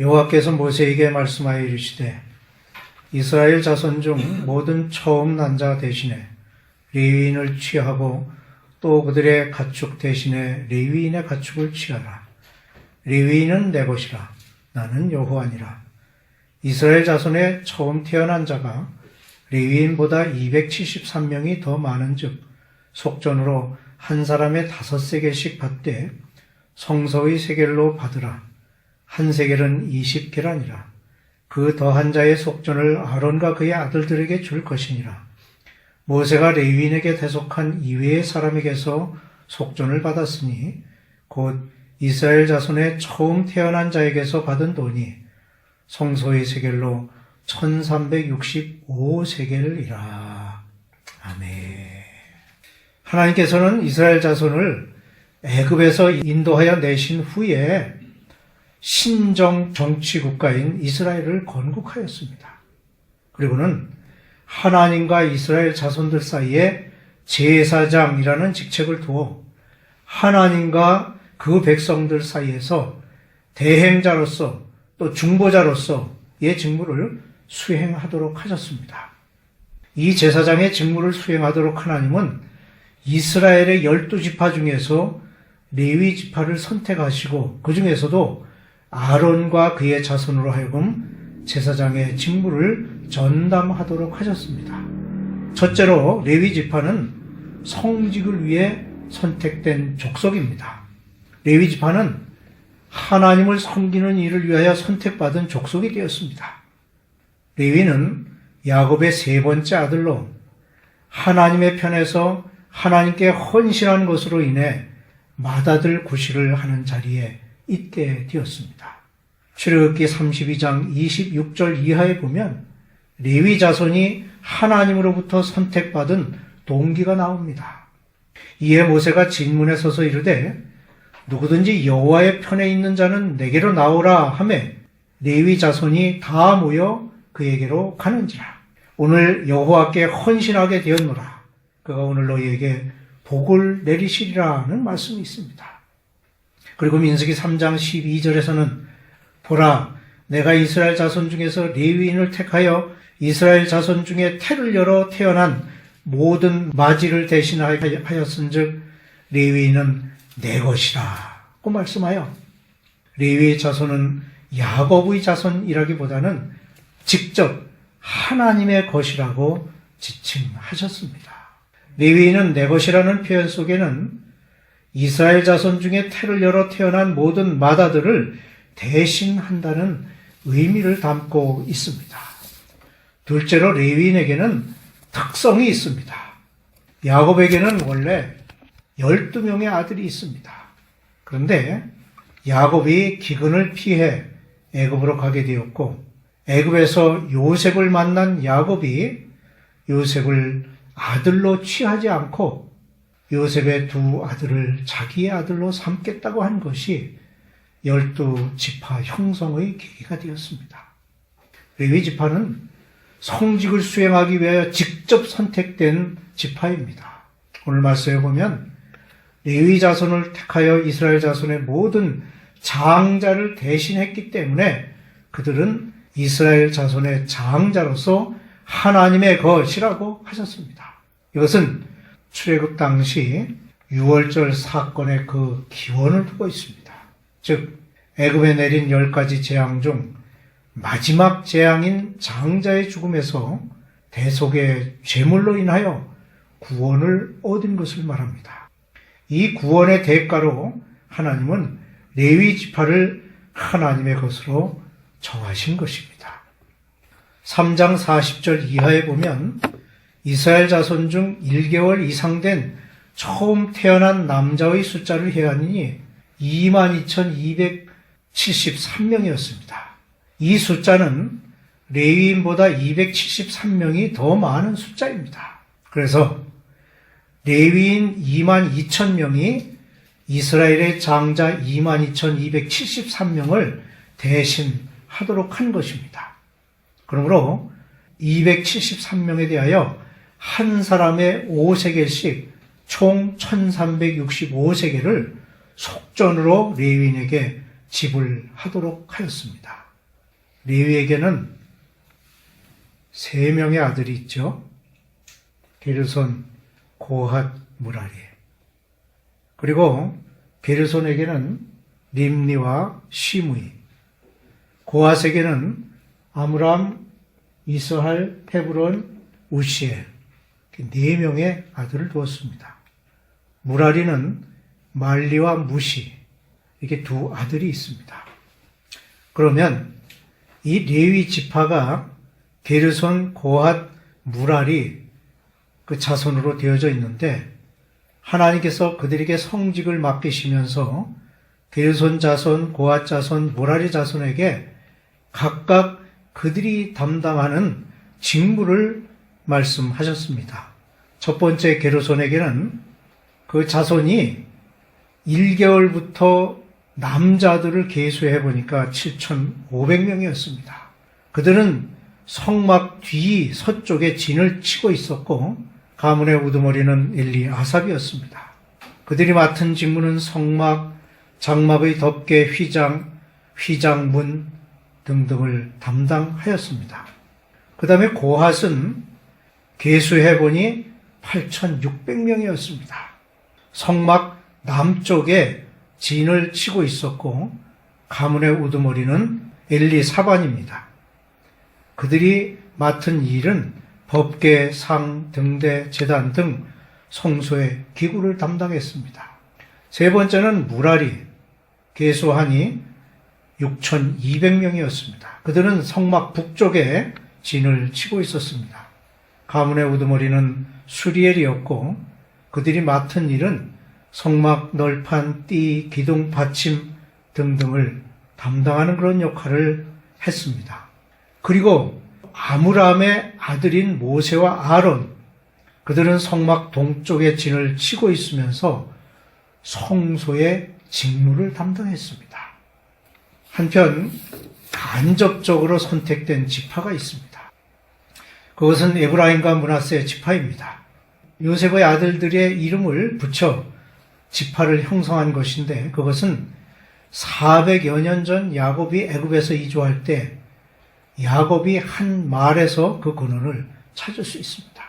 여호와께서 모세에게 말씀하여 이르시되 이스라엘 자손 중 모든 처음 난 자 대신에 레위인을 취하고 또 그들의 가축 대신에 레위인의 가축을 취하라. 레위인은 내 것이라. 나는 여호와니라. 이스라엘 자손의 처음 태어난 자가 레위인보다 273명이 더 많은즉 속전으로 한 사람의 다섯 세겔씩 받되 성서의 세겔로 받으라. 한 세겔은 20계란이라. 그 더한 자의 속전을 아론과 그의 아들들에게 줄 것이니라. 모세가 레위인에게 대속한 이외의 사람에게서 속전을 받았으니 곧 이스라엘 자손의 처음 태어난 자에게서 받은 돈이 성소의 세겔로 1365세겔이라. 아멘. 하나님께서는 이스라엘 자손을 애굽에서 인도하여 내신 후에 신정 정치 국가인 이스라엘을 건국하였습니다. 그리고는 하나님과 이스라엘 자손들 사이에 제사장이라는 직책을 두어 하나님과 그 백성들 사이에서 대행자로서 또 중보자로서의 직무를 수행하도록 하셨습니다. 이 제사장의 직무를 수행하도록 하나님은 이스라엘의 열두 지파 중에서 레위 지파를 선택하시고 그 중에서도 아론과 그의 자손으로 하여금 제사장의 직무를 전담하도록 하셨습니다. 첫째로 레위 지파는 성직을 위해 선택된 족속입니다. 레위 지파는 하나님을 섬기는 일을 위하여 선택받은 족속이 되었습니다. 레위는 야곱의 세 번째 아들로 하나님의 편에서 하나님께 헌신한 것으로 인해 맏아들 구실을 하는 자리에 있게 되었습니다. 출애굽기 32장 26절 이하에 보면 레위 자손이 하나님으로부터 선택받은 동기가 나옵니다. 이에 모세가 진문에 서서 이르되 누구든지 여호와의 편에 있는 자는 내게로 나오라 하매 레위 자손이 다 모여 그에게로 가는지라. 오늘 여호와께 헌신하게 되었노라. 그가 오늘 너희에게 복을 내리시리라는 말씀이 있습니다. 그리고 민수기 3장 12절에서는 보라 내가 이스라엘 자손 중에서 레위인을 택하여 이스라엘 자손 중에 태를 열어 태어난 모든 마지를 대신하였은즉 레위인은 내 것이라고 말씀하여 레위의 자손은 야곱의 자손이라기보다는 직접 하나님의 것이라고 지칭하셨습니다. 레위인은 내 것이라는 표현 속에는 이스라엘 자손 중에 태를 열어 태어난 모든 마다들을 대신한다는 의미를 담고 있습니다. 둘째로 레위인에게는 특성이 있습니다. 야곱에게는 원래 12명의 아들이 있습니다. 그런데 야곱이 기근을 피해 애굽으로 가게 되었고 애굽에서 요셉을 만난 야곱이 요셉을 아들로 취하지 않고 요셉의 두 아들을 자기의 아들로 삼겠다고 한 것이 열두 지파 형성의 계기가 되었습니다. 레위 지파는 성직을 수행하기 위하여 직접 선택된 지파입니다. 오늘 말씀에 보면 레위 자손을 택하여 이스라엘 자손의 모든 장자를 대신했기 때문에 그들은 이스라엘 자손의 장자로서 하나님의 것이라고 하셨습니다. 이것은 출애굽 당시 6월절 사건의 그 기원을 두고 있습니다. 즉 애굽에 내린 열 가지 재앙 중 마지막 재앙인 장자의 죽음에서 대속의 죄물로 인하여 구원을 얻은 것을 말합니다. 이 구원의 대가로 하나님은 레위 지파를 하나님의 것으로 정하신 것입니다. 3장 40절 이하에 보면 이스라엘 자손 중 1개월 이상 된 처음 태어난 남자의 숫자를 해하니 22,273명이었습니다. 이 숫자는 레위인보다 273명이 더 많은 숫자입니다. 그래서 레위인 2만 2천 명이 이스라엘의 장자 2만 2,273명을 대신하도록 한 것입니다. 그러므로 273명에 대하여 한 사람의 5세겔씩 총 1365세겔을 속전으로 레위인에게 지불하도록 하였습니다. 레위에게는 세 명의 아들이 있죠. 게르손, 고핫, 무라리. 그리고 게르손에게는 림니와 시무이, 고핫에게는 아므람, 이스할, 헤브론, 우시엘 네 명의 아들을 두었습니다. 무라리는 말리와 무시 이렇게 두 아들이 있습니다. 그러면 이 레위 지파가 게르손, 고핫, 무라리 그 자손으로 되어져 있는데 하나님께서 그들에게 성직을 맡기시면서 게르손 자손, 고핫 자손, 무라리 자손에게 각각 그들이 담당하는 직무를 말씀하셨습니다. 첫 번째 게르손에게는 그 자손이 1개월부터 남자들을 계수해 보니까 7,500명이었습니다. 그들은 성막 뒤 서쪽에 진을 치고 있었고 가문의 우두머리는 엘리 아삽이었습니다. 그들이 맡은 직무는 성막, 장막의 덮개, 휘장, 휘장문 등등을 담당하였습니다. 그 다음에 고핫은 계수해 보니 8,600명이었습니다. 성막 남쪽에 진을 치고 있었고 가문의 우두머리는 엘리 사반입니다. 그들이 맡은 일은 법계, 상, 등대, 재단 등 성소의 기구를 담당했습니다. 세 번째는 무라리, 계수하니 6,200명이었습니다. 그들은 성막 북쪽에 진을 치고 있었습니다. 가문의 우두머리는 수리엘이었고 그들이 맡은 일은 성막 널판, 띠, 기둥, 받침 등등을 담당하는 그런 역할을 했습니다. 그리고 아므람의 아들인 모세와 아론 그들은 성막 동쪽에 진을 치고 있으면서 성소의 직무를 담당했습니다. 한편 간접적으로 선택된 지파가 있습니다. 그것은 에브라임과 문하세의 지파입니다. 요셉의 아들들의 이름을 붙여 지파를 형성한 것인데 그것은 400여 년 전 야곱이 애굽에서 이주할 때 야곱이 한 말에서 그 근원을 찾을 수 있습니다.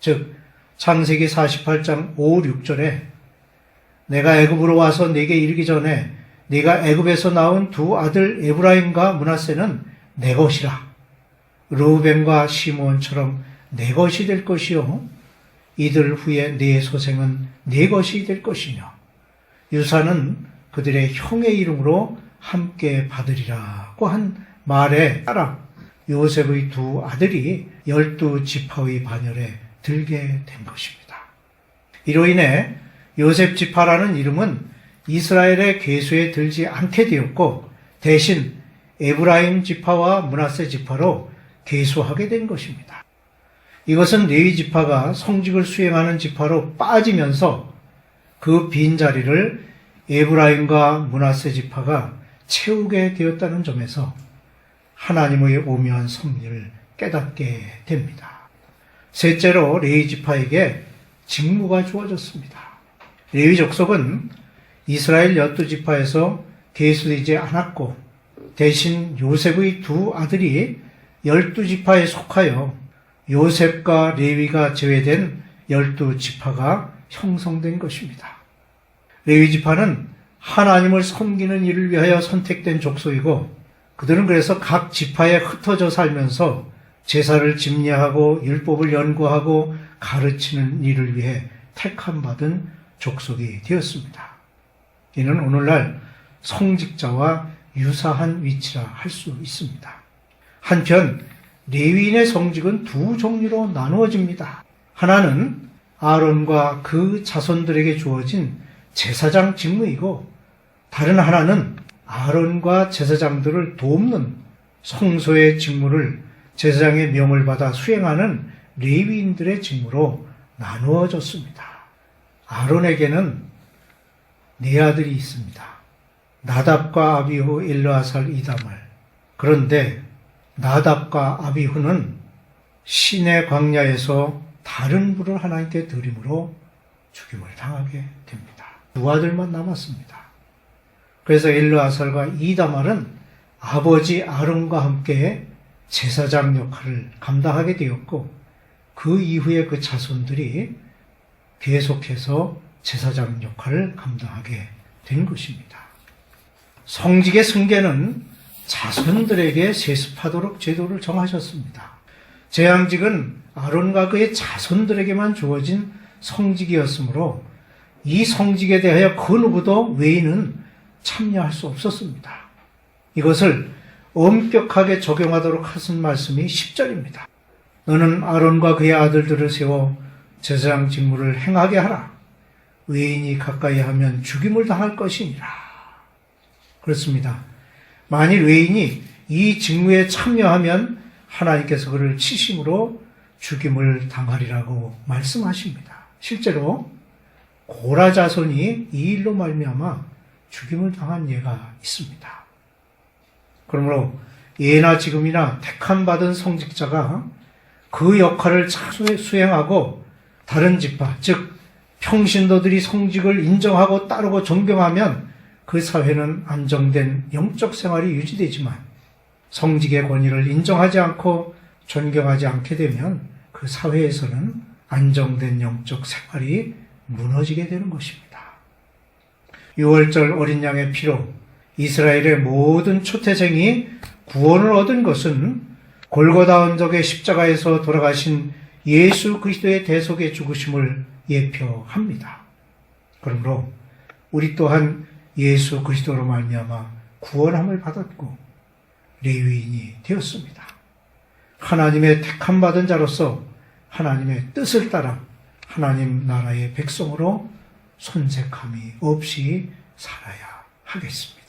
즉 창세기 48장 5, 6절에 내가 애굽으로 와서 네게 이르기 전에 네가 애굽에서 나온 두 아들 에브라임과 문하세는 내 것이라. 르우벤과 시몬처럼 내 것이 될 것이요 이들 후에 네 소생은 네 것이 될 것이며 유사는 그들의 형의 이름으로 함께 받으리라고 한 말에 따라 요셉의 두 아들이 열두 지파의 반열에 들게 된 것입니다. 이로 인해 요셉 지파라는 이름은 이스라엘의 계수에 들지 않게 되었고 대신 에브라임 지파와 문하세 지파로 계수하게 된 것입니다. 이것은 레위 지파가 성직을 수행하는 지파로 빠지면서 그 빈자리를 에브라임과 문하세 지파가 채우게 되었다는 점에서 하나님의 오묘한 섭리를 깨닫게 됩니다. 셋째로 레위 지파에게 직무가 주어졌습니다. 레위 족속은 이스라엘 열두 지파에서 계수되지 않았고 대신 요셉의 두 아들이 열두 지파에 속하여 요셉과 레위가 제외된 열두 지파가 형성된 것입니다. 레위 지파는 하나님을 섬기는 일을 위하여 선택된 족속이고 그들은 그래서 각 지파에 흩어져 살면서 제사를 집례하고 율법을 연구하고 가르치는 일을 위해 택함 받은 족속이 되었습니다. 이는 오늘날 성직자와 유사한 위치라 할 수 있습니다. 한편 레위인의 성직은 두 종류로 나누어집니다. 하나는 아론과 그 자손들에게 주어진 제사장 직무이고 다른 하나는 아론과 제사장들을 돕는 성소의 직무를 제사장의 명을 받아 수행하는 레위인들의 직무로 나누어졌습니다. 아론에게는 네 아들이 있습니다. 나답과 아비후 일르아살 이다말. 그런데 나답과 아비후는 신의 광야에서 다른 불을 하나님께 드림으로 죽임을 당하게 됩니다. 두 아들만 남았습니다. 그래서 엘르아살과 이다말은 아버지 아론과 함께 제사장 역할을 감당하게 되었고 그 이후에 그 자손들이 계속해서 제사장 역할을 감당하게 된 것입니다. 성직의 승계는 자손들에게 세습하도록 제도를 정하셨습니다. 재앙직은 아론과 그의 자손들에게만 주어진 성직이었으므로 이 성직에 대하여 그 누구도 외인은 참여할 수 없었습니다. 이것을 엄격하게 적용하도록 하신 말씀이 10절입니다. 너는 아론과 그의 아들들을 세워 제사장 직무를 행하게 하라. 외인이 가까이 하면 죽임을 당할 것이니라. 그렇습니다. 만일 외인이 이 직무에 참여하면 하나님께서 그를 치심으로 죽임을 당하리라고 말씀하십니다. 실제로 고라 자손이 이 일로 말미암아 죽임을 당한 예가 있습니다. 그러므로 예나 지금이나 택함 받은 성직자가 그 역할을 잘 수행하고 다른 지파, 즉 평신도들이 성직을 인정하고 따르고 존경하면 그 사회는 안정된 영적 생활이 유지되지만 성직의 권위를 인정하지 않고 존경하지 않게 되면 그 사회에서는 안정된 영적 생활이 무너지게 되는 것입니다. 6월절 어린 양의 피로 이스라엘의 모든 초태생이 구원을 얻은 것은 골고다 언덕의 십자가에서 돌아가신 예수 그리스도의 대속의 죽으심을 예표합니다. 그러므로 우리 또한 예수 그리스도로 말미암아 구원함을 받았고 레위인이 되었습니다. 하나님의 택함 받은 자로서 하나님의 뜻을 따라 하나님 나라의 백성으로 손색함이 없이 살아야 하겠습니다.